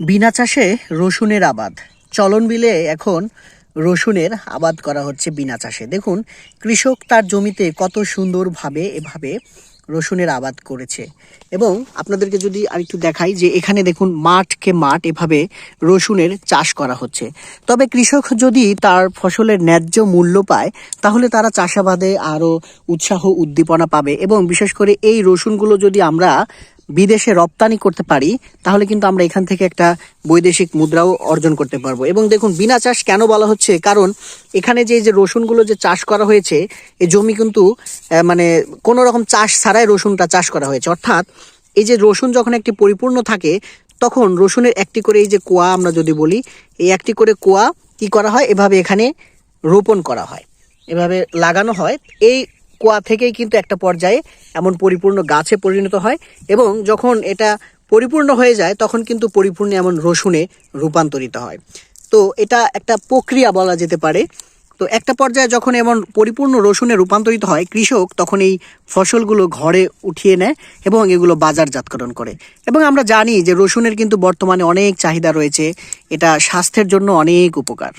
বিনা চাষে রসুনের আবাদ। চলন বিলে এখন রসুনের আবাদ করা হচ্ছে বিনা চাষে। দেখুন, কৃষক তার জমিতে কত সুন্দরভাবে এভাবে রসুনের আবাদ করেছে। এবং আপনাদেরকে যদি আরেকটু দেখাই যে এখানে দেখুন, মাঠকে মাঠ এভাবে রসুনের চাষ করা হচ্ছে। তবে কৃষক যদি তার ফসলের ন্যায্য মূল্য পায়, তাহলে তারা চাষাবাদে আরও উৎসাহ, উদ্দীপনা পাবে। এবং বিশেষ করে এই রসুনগুলো যদি আমরা বিদেশে রপ্তানি করতে পারি, তাহলে কিন্তু আমরা এখান থেকে একটা বৈদেশিক মুদ্রাও অর্জন করতে পারব। এবং দেখুন, বিনা চাষ কেন বলা হচ্ছে? কারণ এখানে যে যে রসুনগুলো যে চাষ করা হয়েছে এই জমি কিন্তু মানে কোনো রকম চাষ ছাড়াই রসুনটা চাষ করা হয়েছে। অর্থাৎ এই যে রসুন যখন একটি পরিপূর্ণ থাকে, তখন রসুনের একটি করে এই যে কোয়া আমরা যদি বলি, এই একটি করে কোয়া কি করা হয়? এভাবে এখানে রোপণ করা হয়। এভাবে লাগানো হয়। এই কোয়া থেকেই কিন্তু একটা পর্যায়ে এমন পরিপূর্ণ গাছে পরিণত হয় এবং যখন এটা পরিপূর্ণ হয়ে যায়, তখন কিন্তু পরিপূর্ণ এমন রসুনে রূপান্তরিত হয়। তো এটা একটা প্রক্রিয়া বলা যেতে পারে। তো একটা পর্যায়ে যখন এমন পরিপূর্ণ রসুনে রূপান্তরিত হয়, কৃষক তখন এই ফসলগুলো ঘরে উঠিয়ে নেয় এবং এগুলো বাজারজাতকরণ করে। এবং আমরা জানি যে রসুনের কিন্তু বর্তমানে অনেক চাহিদা রয়েছে। এটা স্বাস্থ্যের জন্য অনেক উপকার।